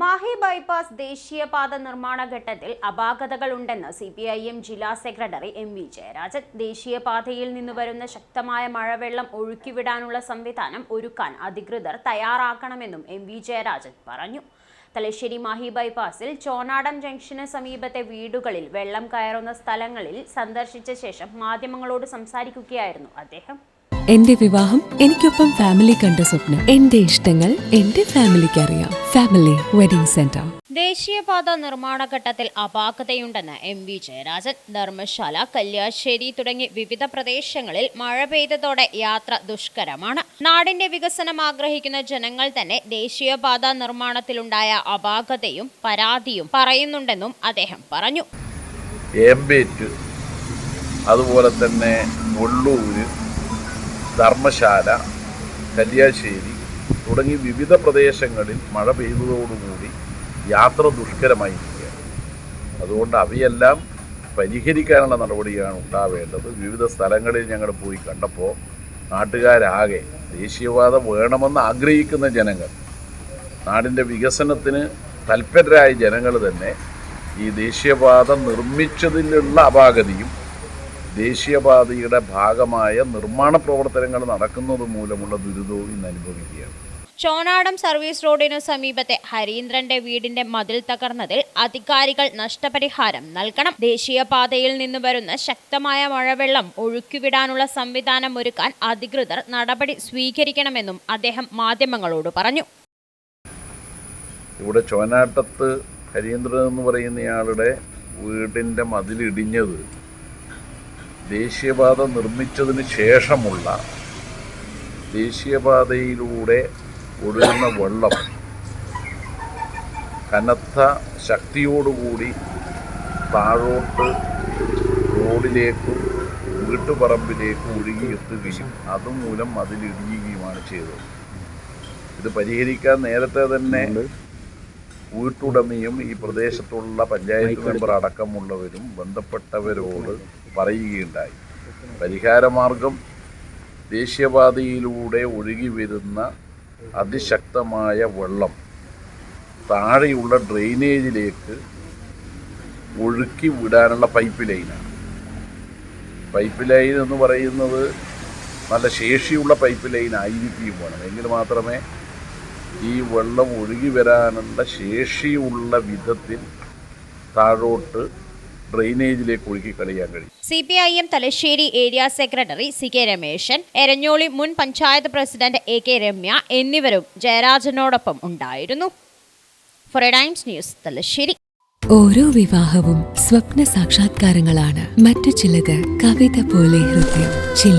Mahe bypass ദേശീയപാത നിർമ്മാണ ഘട്ടത്തിൽ അപാകതകൾ ഉണ്ടെന്ന് സി പി ഐ എം ജില്ലാ സെക്രട്ടറി എം വി ജയരാജൻ. ദേശീയപാതയിൽ നിന്ന് വരുന്ന ശക്തമായ മഴവെള്ളം ഒഴുക്കിവിടാനുള്ള സംവിധാനം ഒരുക്കാൻ അധികൃതർ തയ്യാറാക്കണമെന്നും എം വി ജയരാജൻ പറഞ്ഞു. തലശ്ശേരി മാഹി ബൈപ്പാസിൽ ചോനാടം ജംഗ്ഷന് സമീപത്തെ വീടുകളിൽ വെള്ളം കയറുന്ന സ്ഥലങ്ങളിൽ സന്ദർശിച്ച ശേഷം മാധ്യമങ്ങളോട് സംസാരിക്കുകയായിരുന്നു അദ്ദേഹം. എന്റെ വിവാഹം എനിക്കൊപ്പം ഫാമിലി കണ്ട സ്വപ്നം. എന്റെ ഇഷ്ടങ്ങൾ എന്റെ ഫാമിലിക്ക് അറിയാം. ഫാമിലി വെഡിംഗ് സെന്റർ ദേശീയപാത നിർമ്മാണ ഘട്ടത്തിൽ അപാകതയുണ്ടെന്ന് എം വി ജയരാജൻ. ധർമ്മശാല കല്യാശ്ശേരി തുടങ്ങി വിവിധ പ്രദേശങ്ങളിൽ മഴ പെയ്തതോടെ യാത്ര ദുഷ്കരമാണ്. നാടിന്റെ വികസനം ആഗ്രഹിക്കുന്ന ജനങ്ങൾ തന്നെ ദേശീയപാത നിർമ്മാണത്തിലുണ്ടായ അപാകതയും പരാതിയും പറയുന്നുണ്ടെന്നും അദ്ദേഹം പറഞ്ഞു. അതുപോലെ തന്നെ ധർമ്മശാല കല്യാശ്ശേരി തുടങ്ങി വിവിധ പ്രദേശങ്ങളിൽ മഴ പെയ്തതോടുകൂടി യാത്ര ദുഷ്കരമായിരിക്കുകയാണ്. അതുകൊണ്ട് അവയെല്ലാം പരിഹരിക്കാനുള്ള നടപടിയാണ് ഉണ്ടാവേണ്ടത്. വിവിധ സ്ഥലങ്ങളിൽ ഞങ്ങൾ പോയി കണ്ടപ്പോൾ നാട്ടുകാരാകെ ദേശീയവാദം വേണമെന്ന് ആഗ്രഹിക്കുന്ന ജനങ്ങൾ നാടിന്റെ വികസനത്തിന് തൽപരരായ ജനങ്ങൾ തന്നെ ഈ ദേശീയപാത നിർമ്മിച്ചതിലുള്ള അപാകതയും ദേശീയപാതയുടെ ഭാഗമായ നിർമ്മാണ പ്രവർത്തനങ്ങൾ നടക്കുന്നത് മൂലമുള്ള ദുരിതവും ഇന്ന് അനുഭവിക്കുകയാണ്. ചോനാടം സർവീസ് റോഡിനു സമീപത്തെ ഹരീന്ദ്രന്റെ വീടിന്റെ മതിൽ തകർന്നതിൽ അധികാരികൾ നഷ്ടപരിഹാരം നൽകണം. ദേശീയപാതയിൽ നിന്ന് വരുന്ന ശക്തമായ മഴവെള്ളം ഒഴുക്കിവിടാനുള്ള സംവിധാനം ഒരുക്കാൻ അധികൃതർ നടപടി സ്വീകരിക്കണമെന്നും അദ്ദേഹം മാധ്യമങ്ങളോട് പറഞ്ഞു. ഇവിടെ ചോനാട്ടത്ത് ഹരീന്ദ്രൻ എന്ന് പറയുന്നയാളുടെ വീടിന്റെ മതിലിടിഞ്ഞത് ദേശീയപാത നിർമ്മിച്ചതിന് ശേഷമുള്ള ദേശീയപാതയിലൂടെ ഒഴുകുന്ന വെള്ളം കനത്ത ശക്തിയോടുകൂടി താഴോട്ട് റോഡിലേക്കും വീട്ടുപറമ്പിലേക്കും ഒഴുകിയെത്തുകയും അതുമൂലം അതിലിടിയുകയുമാണ് ചെയ്തത്. ഇത് പരിഹരിക്കാൻ നേരത്തെ തന്നെ വീട്ടുടമയും ഈ പ്രദേശത്തുള്ള പഞ്ചായത്ത് മെമ്പർ അടക്കമുള്ളവരും ബന്ധപ്പെട്ടവരോട് പറയുകയുണ്ടായി. പരിഹാരമാർഗം ദേശീയപാതയിലൂടെ ഒഴുകി വരുന്ന അതിശക്തമായ വെള്ളം താഴെയുള്ള ഡ്രെയിനേജിലേക്ക് ഒഴുക്കി വിടാനുള്ള പൈപ്പ് ലൈനാണ്. പൈപ്പ് ലൈൻ എന്ന് പറയുന്നത് നല്ല ശേഷിയുള്ള പൈപ്പ് ലൈൻ ആയിരിക്കുകയും വേണം എങ്കിൽ മാത്രമേ ഈ വെള്ളം ഒഴുകി വരാനുള്ള ശേഷിയുള്ള വിധത്തിൽ താഴോട്ട് ഡ്രെയിനേജിലേക്ക് ഒഴുക്കി കളയാൻ കഴിയും. C P I M Thalassery area secretary C K Rameshan Eranholi മുൻ panchayat president A K Ramya എന്നിവരും ജയരാജനോടൊപ്പം ഉണ്ടായിരുന്നു. Four times news Thalassery. ഓരോ വിവാഹവും സ്വപ്ന സാക്ഷാത്കാരങ്ങളാണ്. മറ്റു ചിലത് കവിത പോലെ ഹൃദയം ചില